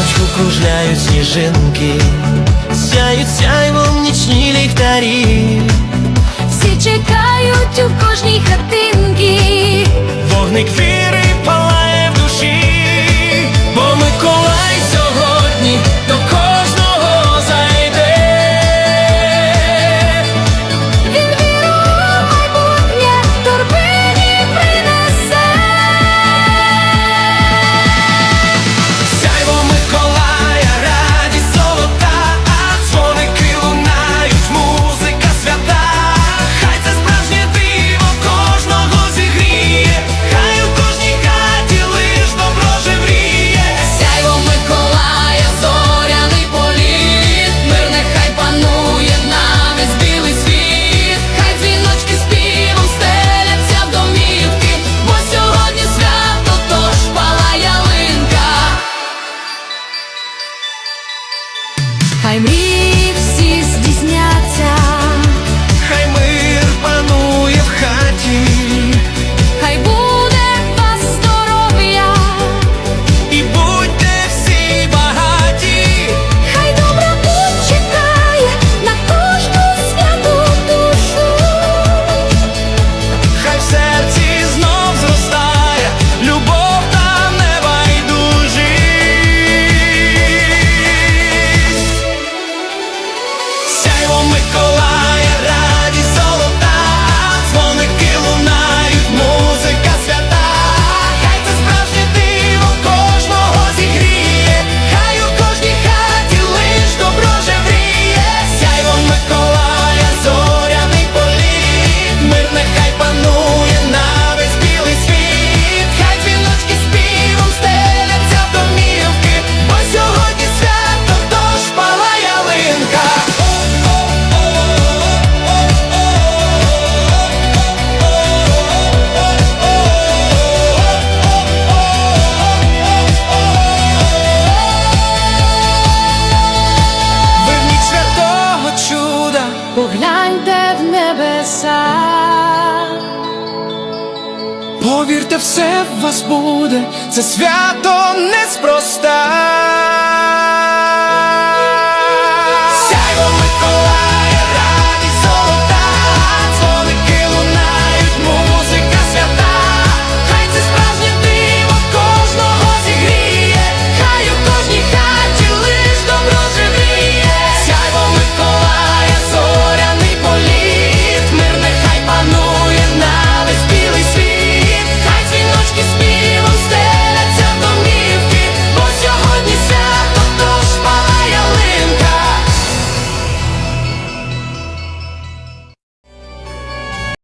віночку кружляють сніжинки, сяють сяйвом нічні ліхтарі, всі чекають у кожній хатинки. вогник. погляньте в небеса, повірте, все в вас буде, це свято неспроста.